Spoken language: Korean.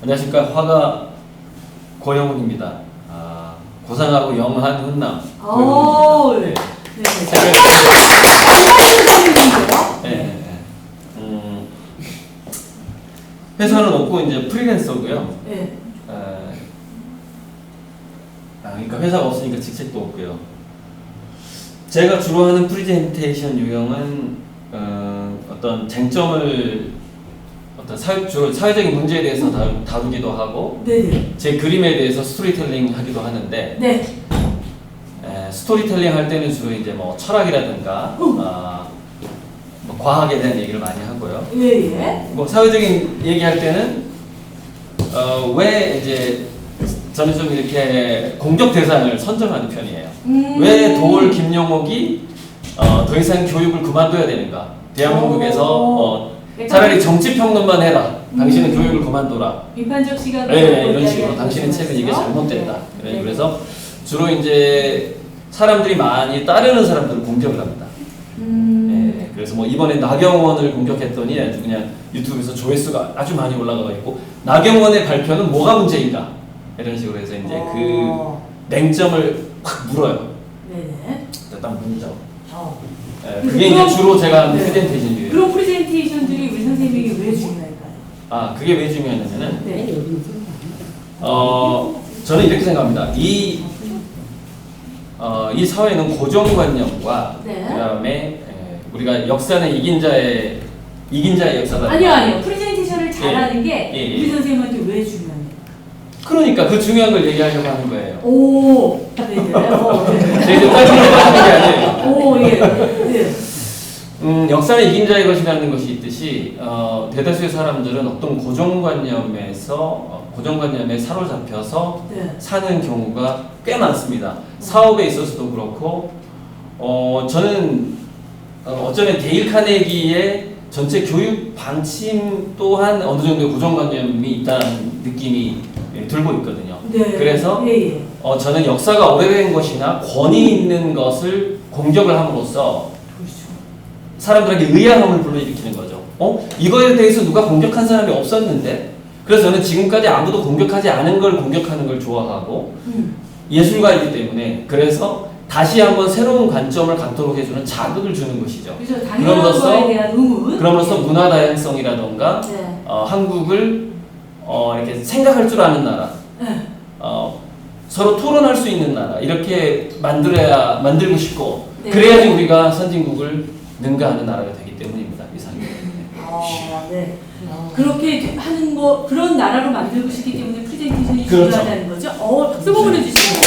안녕하십니까 화가 고영훈입니다. 아, 고상하고 영한 훈남 오, 고영훈입니다. 네. 네. 네. 네. 네. 네. 음, 회사는 없고 이제 프리랜서고요. 네. 에, 아, 그러니까 회사가 없으니까 직책도 없고요. 제가 주로 하는 프리젠테이션 유형은 어, 어떤 쟁점을 어떤 사회, 주로 사회적인 문제에 대해서 다루, 다루기도 하고 네. 네. 제 그림에 대해서 스토리텔링 하기도 하는데 네. 에, 스토리텔링 할 때는 주로 이제 뭐 철학이라든가 아, 뭐 과학에 대한 얘기를 많이 하고요. 예, 예. 뭐 사회적인 얘기할 때는 어, 왜 이제 저는 좀 이렇게 공격 대상을 선정하는 편이에요. 음. 왜 도올 김용옥이 어, 더 이상 교육을 그만둬야 되는가? 대한민국에서 어, 차라리 정치 평론만 해라. 당신은 음. 교육을 그만둬라. 비판적 시각으로 네, 이런 이야기하는 식으로 당신의 책은 이게 거죠? 잘못됐다. 네. 네, 그래서 주로 이제 사람들이 많이 따르는 사람들을 공격을 합니다. 음. 네, 그래서 뭐 이번에 나경원을 공격했더니 아주 그냥 유튜브에서 조회수가 아주 많이 올라가 있고 나경원의 발표는 뭐가 문제인가 이런 식으로 해서 이제 어. 그 맹점을 확 물어요. 네네. 일단 문점. 어. 네, 그게 이제 그럼- 주로 제가 하는 네. 프레젠테이션이에요. 그런 프레젠테이션들이 우리 선생님에게 왜 중요할까요? 아 그게 왜 중요하냐면은 네. 어 저는 이렇게 생각합니다. 이 어, 이 사회는 고정관념과 네. 그다음에 에, 우리가 역사는 이긴 자의 이긴 자의 역사다. 아니요, 아니요. 프레젠테이션을 잘하는 게 예, 예. 우리 선생님한테 왜 중요해요? 그러니까 그 중요한 걸 얘기하려고 하는 거예요. 오, 네 네. 어, 네. 제 이제 빠지는 빠지는 게 아니에요. 오, 예. 네. 음, 역사는 이긴 자의 것이라는 것이 있듯이 어, 대다수의 사람들은 어떤 고정관념에서 어, 고정관념에 사로잡혀서 네. 사는 경우가 꽤 많습니다. 사업에 있어서도 그렇고 어, 저는 어, 어쩌면 데일 카네기의 전체 교육 방침 또한 어느 정도의 고정관념이 있다는 느낌이 예, 들고 있거든요. 네. 그래서 예, 예. 어, 저는 역사가 오래된 것이나 권위 있는 것을 공격을 함으로써. 사람들에게 의아함을 불러일으키는 거죠. 어? 이거에 대해서 누가 공격한 사람이 없었는데? 그래서 저는 지금까지 아무도 공격하지 않은 걸 공격하는 걸 좋아하고 음. 예술가이기 때문에 그래서 다시 한번 새로운 관점을 갖도록 해주는 자극을 주는 것이죠. 당연한 그럼으로써-. 그럼으로써 문화 다양성이라던가 네. 어, 한국을 어, 이렇게 생각할 줄 아는 나라, 네. 어, 서로 토론할 수 있는 나라 이렇게 만들어야 만들고 싶고 네. 그래야지 우리가 선진국을 능가하는 나라가 되기 때문입니다. 이상입니다. 아, 네. 그렇게 하는 거 그런 나라로 만들고 싶기 때문에 프레젠테이션이 그렇죠. 중요하다는 거죠. 어, 박수 한번 보내주시죠.